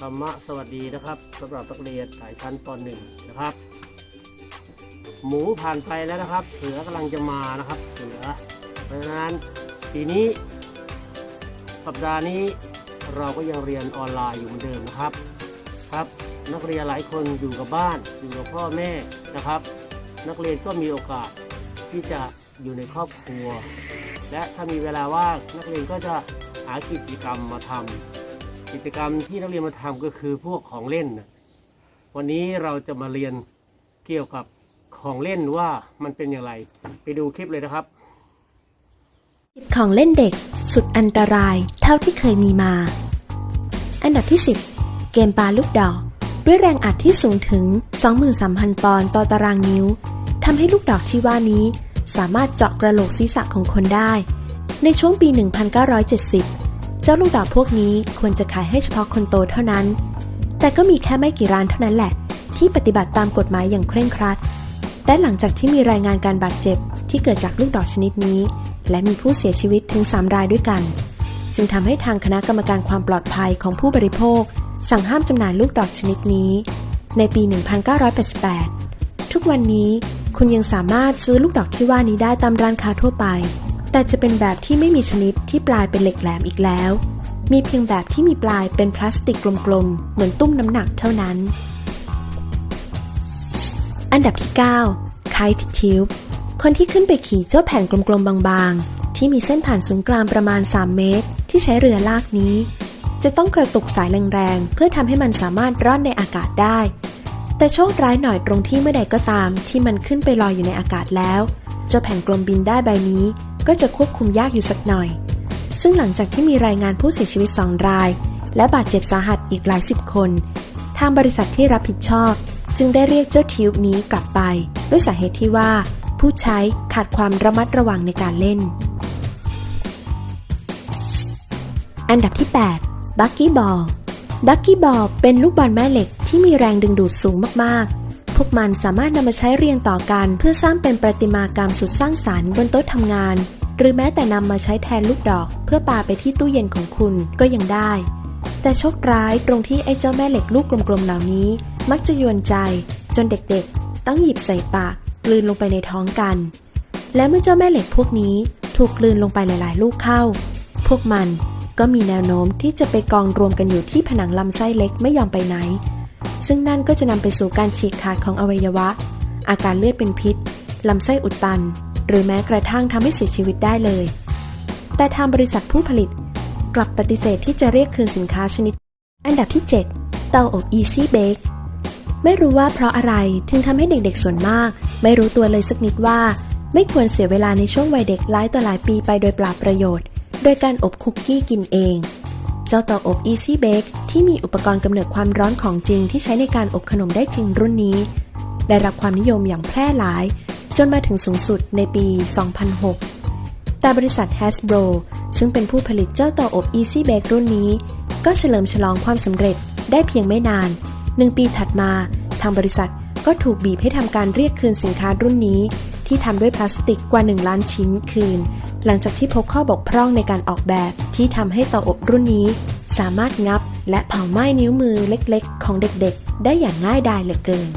ธรรมะสวัสดีนะครับสำหรับนักเรียนสายชั้นป .1 นะครับ หมูผ่านไปแล้วนะครับ เสือกำลังจะมานะครับ เสือเพราะฉะนั้นปีนี้ สัปดาห์นี้เราก็ยังเรียนออนไลน์อยู่เหมือนเดิมนะครับครับ นักเรียนหลายคนอยู่กับบ้านอยู่กับพ่อแม่นะครับ นักเรียนก็มีโอกาสที่จะอยู่ในครอบครัว และถ้ามีเวลาว่างนักเรียนก็จะหากิจกรรมมาทำ กิจกรรมที่นักเรียนมาทำก็คือพวกของเล่นนะวันนี้เราจะมาเรียนเกี่ยวกับของเล่นว่ามันเป็นอย่างไร ไปดูคลิปเลยนะครับของเล่นเด็กสุดอันตรายเท่าที่เคยมีมา อันดับที่ 10 เกมปลาลูกดอก ด้วยแรงอัดที่สูงถึง 23,000 ปอนด์ต่อตารางนิ้วทำให้ลูกดอกที่ว่านี้ สามารถเจาะกระโหลกศีรษะของคนได้ ในช่วงปี 1970 จ้าลูกดอกพวกนี้ควรจะขายให้เฉพาะคนโตเท่านั้น แต่ก็มีแค่ไม่กี่ร้านเท่านั้นแหละ ที่ปฏิบัติตามกฎหมายอย่างเคร่งครัด และหลังจากที่มีรายงานการบาดเจ็บที่เกิดจากลูกดอกชนิดนี้ และมีผู้เสียชีวิตถึง 3 รายด้วยกัน จึงทำให้ทางคณะกรรมการความปลอดภัยของผู้บริโภค สั่งห้ามจำหน่ายลูกดอกชนิดนี้ ในปี 1988 ทุกวันนี้คุณยังสามารถซื้อลูกดอกที่ว่านี้ได้ตามร้านค้าทั่วไป แต่จะเป็นแบบที่ไม่มีชนิดที่ปลายเป็นเหล็กแหลมอีกแล้ว มีเพียงแบบที่มีปลายเป็นพลาสติกกลมๆ เหมือนตุ้มน้ำหนักเท่านั้น อันดับที่ 9 Kite Tube คนที่ขึ้นไปขี่เจ้าแผ่นกลมๆ บางๆ ที่มีเส้นผ่านศูนย์กลางประมาณ 3 เมตร ที่ใช้เรือลากนี้ จะต้องกระตุกสายแรงๆ เพื่อทำให้มันสามารถร่อนในอากาศได้ แต่โชคร้ายหน่อยตรงที่เมื่อใดก็ตาม ที่มันขึ้นไปลอยอยู่ในอากาศแล้ว เจ้าแผ่นกลมบินได้ใบนี้ ก็จะควบคุมยากอยู่สักหน่อย ซึ่งหลังจากที่มีรายงานผู้เสียชีวิต 2 ราย และบาดเจ็บสาหัสอีกหลายสิบคน ทางบริษัทที่รับผิดชอบ จึงได้เรียกเจ้าทิวบนี้กลับไป ด้วยสาเหตุที่ว่า ผู้ใช้ขาดความระมัดระวังในการเล่น อันดับที่ 8 บักกี้บอล บักกี้บอลเป็นลูกบอลแม่เหล็กที่มีแรงดึงดูดสูงมากๆ วกมันสามารถนำมาใช้เรียงต่อกัน เพื่อสร้างเป็นประติมากรรมสุดสร้างสารรค์บนโต๊ะทำงาน หรือแม้แต่นำมาใช้แทนลูกดอก เพื่อปาไปที่ตู้เย็นของคุณก็ยังได้ แต่โชคร้ายตรงที่ไอ้เจ้าแม่เหล็กลูกกลมๆเหล่านี้ มักจะยวนใจ จนเด็กๆ ต้องหยิบใส่ปากกลืนลงไปในท้องกัน และเมื่อเจ้าแม่เหล็กพวกนี้ถูกกลืนลงไปหลาย ๆ ลูกเข้า พวกมันก็มีแนวโน้มที่จะไปกองรวมกันอยู่ที่ผนังลำไส้เล็กไม่ยอมไปไหน ซึ่งนั่นก็จะนำไปสู่การฉีกขาดของอวัยวะ อาการเลือดเป็นพิษลำไส้อุดตัน หรือแม้กระทั่งทำให้เสียชีวิตได้เลย แต่ทางบริษัทผู้ผลิต กลับปฏิเสธที่จะเรียกคืนสินค้าชนิด อันดับที่ 7 เตาอบ Easy Bake ไม่รู้ว่าเพราะอะไรถึงทำให้เด็กๆส่วนมาก ไม่รู้ตัวเลยสักนิดว่า ไม่ควรเสียเวลาในช่วงวัยเด็กหลายต่อหลายปีไปโดยเปล่าประโยชน์ โดยการอบคุกกี้กินเอง เจ้าเตาอบ Easy Bake ที่มีอุปกรณ์กำเนิดความร้อนของจริงที่ใช้ในการอบขนมได้จริงรุ่นนี้ ได้รับความนิยมอย่างแพร่หลาย จนมาถึงสูงสุดในปี 2006 แต่บริษัท Hasbro ซึ่งเป็นผู้ผลิตเจ้าเตาอบ Easy Bake รุ่นนี้ ก็เฉลิมฉลองความสำเร็จได้เพียงไม่นานหนึ่งปีถัดมา ทางบริษัทก็ถูกบีบให้ทำการเรียกคืนสินค้ารุ่นนี้ ที่ทำด้วยพลาสติกกว่า 1 ล้านชิ้นคืน หลังจากที่พบข้อบกพร่องในการออกแบบที่ทำให้เตาอบรุ่นนี้ สามารถงับและเผาไหม้นิ้วมือเล็กๆ ของเด็กๆ ได้อย่างง่ายดายเหลือเกิน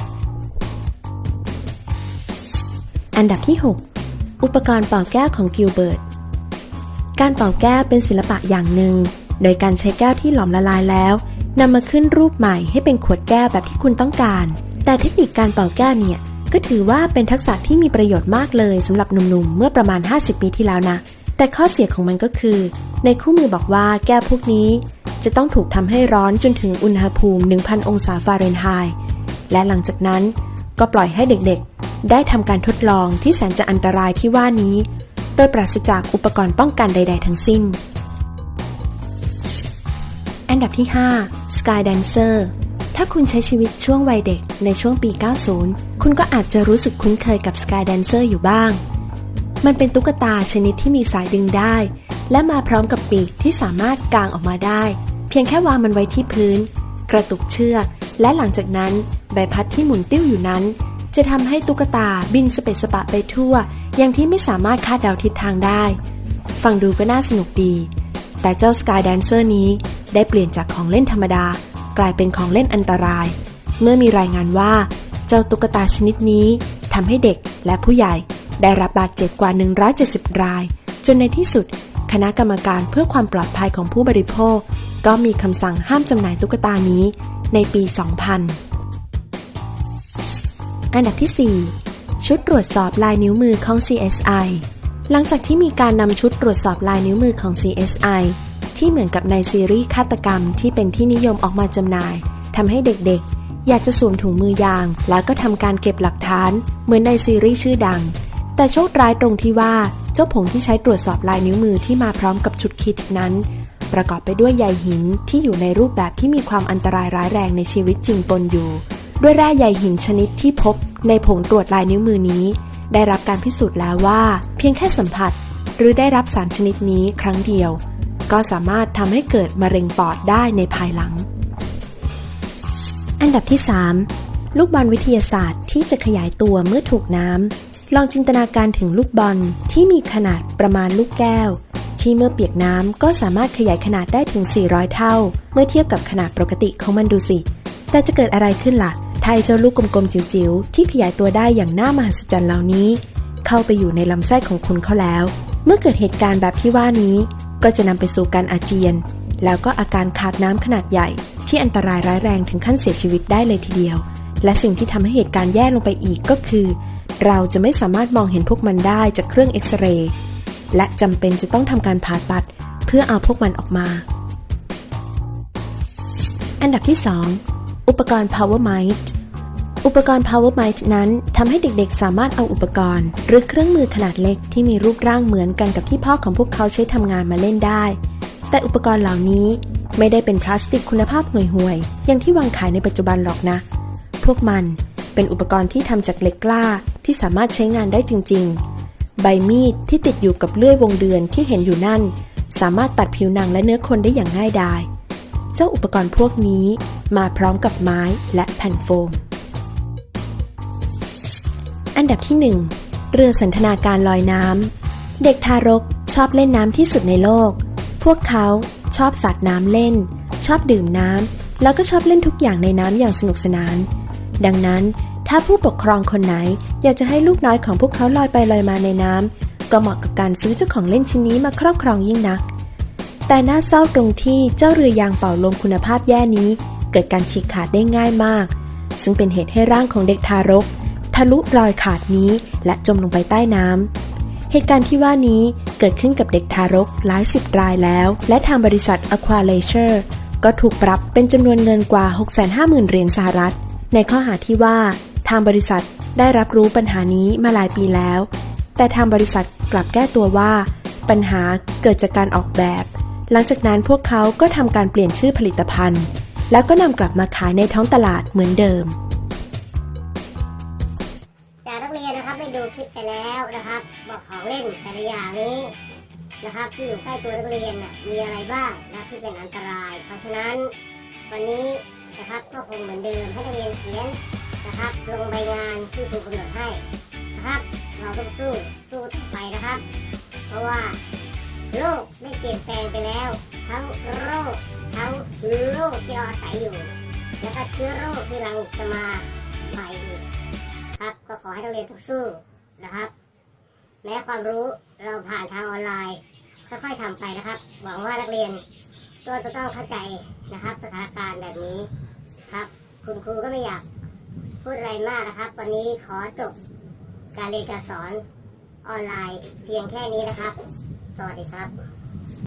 อันดับที่ 6 อุปกรณ์เป่าแก้วของกิลเบิร์ต การเป่าแก้วเป็นศิลปะอย่างหนึ่ง โดยการใช้แก้วที่หลอมละลายแล้วนำมาขึ้นรูปใหม่ให้เป็นขวดแก้วแบบที่คุณต้องการ แต่เทคนิคการเป่าแก้วเนี่ย ก็ถือว่าเป็นทักษะที่มีประโยชน์มากเลยสำหรับหนุ่มๆ เมื่อประมาณ 50 ปีที่แล้วนะ แต่ข้อเสียของมันก็คือ ในคู่มือบอกว่าแก้วพวกนี้ จะต้องถูกทำให้ร้อนจนถึงอุณหภูมิ 1,000 องศาฟาเรนไฮต์และหลังจากนั้นก็ปล่อยให้เด็กๆ ได้ทำการทดลองที่แสนจะอันตรายที่ว่านี้ โดยปราศจากอุปกรณ์ป้องกันใด ๆ ทั้งสิ้น อันดับที่ 5 Sky Dancer ถ้าคุณใช้ชีวิตช่วงวัยเด็กในช่วงปี 90 คุณก็อาจจะรู้สึกคุ้นเคยกับ Sky Dancer อยู่บ้าง มันเป็นตุ๊กตาชนิดที่มีสายดึงได้ และมาพร้อมกับปีกที่สามารถกางออกมาได้ เพียงแค่วางมันไว้ที่พื้น กระตุกเชือกและหลังจากนั้นใบพัดที่หมุนติ้วอยู่นั้น จะทำให้ตุ๊กตาบินสเปะสปะไปทั่ว อย่างที่ไม่สามารถคาดเดาทิศทางได้ ฟังดูก็น่าสนุกดี แต่เจ้า Sky Dancer นี้ได้เปลี่ยนจากของเล่นธรรมดา กลายเป็นของเล่นอันตราย เมื่อมีรายงานว่า เจ้าตุ๊กตาชนิดนี้ทำให้เด็กและผู้ใหญ่ได้รับบาดเจ็บกว่า 170 ราย จนในที่สุด คณะกรรมการเพื่อความปลอดภัยของผู้บริโภค ก็มีคำสั่งห้ามจำหน่ายตุ๊กตานี้ในปี 2000 อันดับที่ 4 ชุดตรวจสอบลายนิ้วมือของ CSI หลังจากที่มีการนำชุดตรวจสอบลายนิ้วมือของ CSI ที่เหมือนกับในซีรีส์ฆาตกรรมที่เป็นที่นิยมออกมาจำหน่ายทำให้เด็กๆ อยากจะสวมถุงมือยาง แล้วก็ทำการเก็บหลักฐาน เหมือนในซีรีส์ชื่อดัง แต่โชคร้ายตรงที่ว่าเจ้าผงที่ใช้ตรวจสอบลายนิ้วมือที่มาพร้อมกับชุดคิดนั้น ประกอบไปด้วยใยหินที่อยู่ในรูปแบบที่มีความอันตรายร้ายแรงในชีวิตจริงปนอยู่ ด้วยแร่ใยหินชนิดที่พบ ในผงตรวจลายนิ้วมือนี้ ได้รับการพิสูจน์แล้วว่า เพียงแค่สัมผัส หรือได้รับสารชนิดนี้ครั้งเดียว ก็สามารถทำให้เกิดมะเร็งปอดได้ในภายหลัง อันดับที่ 3 ลูกบอลวิทยาศาสตร์ที่จะขยายตัวเมื่อถูกน้ำลองจินตนาการถึงลูกบอลที่มีขนาดประมาณลูกแก้ว ที่เมื่อเปียกน้ำก็สามารถขยายขนาดได้ถึง 400 เท่า เมื่อเทียบกับขนาดปกติของมันดูสิ แต่จะเกิดอะไรขึ้นล่ะถ้าไอเจ้าลูกกลมๆจิ๋วๆที่ขยายตัวได้อย่างน่ามหัศจรรย์เหล่านี้ เข้าไปอยู่ในลำไส้ของคุณเขาแล้วเมื่อเกิดเหตุการณ์แบบที่ว่านี้ ก็จะนำไปสู่การอาเจียน แล้วก็อาการขาดน้ำขนาดใหญ่ ที่อันตรายร้ายแรงถึงขั้นเสียชีวิตได้เลยทีเดียว และสิ่งที่ทำให้เหตุการณ์แย่ลงไปอีกก็คือ เราจะไม่สามารถมองเห็นพวกมันได้จากเครื่องเอ็กซเรย์และจำเป็นจะต้องทำการผ่าตัดเพื่อเอาพวกมันออกมา อันดับที่ 2 อุปกรณ์ Power Mite อุปกรณ์ Power Mite นั้นทำให้เด็กๆ สามารถเอาอุปกรณ์ หรือเครื่องมือขนาดเล็กที่มีรูปร่างเหมือนกันกับที่พ่อของพวกเขาใช้ทำงานมาเล่นได้ แต่อุปกรณ์เหล่านี้ไม่ได้เป็นพลาสติกคุณภาพห่วยๆอย่างที่วางขายในปัจจุบันหรอกนะ พวกมันเป็นอุปกรณ์ที่ทำจากเหล็กกล้าที่สามารถใช้งานได้จริง ๆ ใบมีดที่ติดอยู่กับเลื่อยวงเดือนที่เห็นอยู่นั่น สามารถตัดผิวหนังและเนื้อคนได้อย่างง่ายดาย เจ้าอุปกรณ์พวกนี้มาพร้อมกับไม้และแผ่นโฟม อันดับที่ 1 เรือสันทนาการลอยน้ำ เด็กทารกชอบเล่นน้ำที่สุดในโลก พวกเขาชอบสาดน้ำเล่น ชอบดื่มน้ำ แล้วก็ชอบเล่นทุกอย่างในน้ำอย่างสนุกสนาน ดังนั้นถ้าผู้ปกครองคนไหนอยากจะให้ลูกน้อยของพวกเขาลอยไปลอยมาในน้ำก็เหมาะกับการซื้อเจ้าของเล่นชิ้นนี้มาครอบครองยิ่งนัก แต่น่าเศร้าตรงที่เจ้าเรือยางเป่าลมคุณภาพแย่นี้ เกิดการฉีกขาดได้ง่ายมาก ซึ่งเป็นเหตุให้ร่างของเด็กทารก ทะลุรอยขาดนี้ และจมลงไปใต้น้ำเหตุการณ์ที่ว่านี้เกิดขึ้นกับเด็กทารกหลายสิบรายแล้ว และทางบริษัท Aqua Leisure ก็ถูกปรับเป็นจำนวนเงินกว่า 650,000 เหรียญสหรัฐ ในข้อหาที่ว่า ทางบริษัทได้รับรู้ปัญหานี้มาหลายปีแล้ว แต่ทางบริษัทกลับแก้ตัวว่า ปัญหาเกิดจากการออกแบบ หลังจากนั้นพวกเขาก็ทำการเปลี่ยนชื่อผลิตภัณฑ์ แล้วก็นำกลับมาขายในท้องตลาดเหมือนเดิม เรียนนะครับได้ดูคลิปไปแล้วนะครับ บอกของเล่นแต่ละอย่างนี้นะครับ ที่อยู่ใกล้ตัวนักเรียนนะมีอะไรบ้างนะที่เป็นอันตราย เพราะฉะนั้นวันนี้นะครับก็คงเหมือนเดิมให้นักเรียนเขียนนะครับ ลงใบงานที่ครูกำหนดให้นะครับ เราต้องสู้สู้ต่อไปนะครับ เพราะว่าโลกได้เปลี่ยนแปลงไปแล้ว ทั้งโรคทั้งโลกที่เราอาศัยอยู่ แล้วก็เชื้อโรคที่เราจะมาใหม่อีก ครับ ก็ขอให้นักเรียนทุกสู้นะครับ แม้ความรู้เราผ่านทางออนไลน์ ค่อยๆทำไปนะครับ หวังว่านักเรียนก็จะต้องเข้าใจนะครับสถานการณ์แบบนี้ครับ คุณครูก็ไม่อยากพูดอะไรมากนะครับ วันนี้ขอจบการเรียนการสอนออนไลน์เพียงแค่นี้นะครับ สวัสดีครับ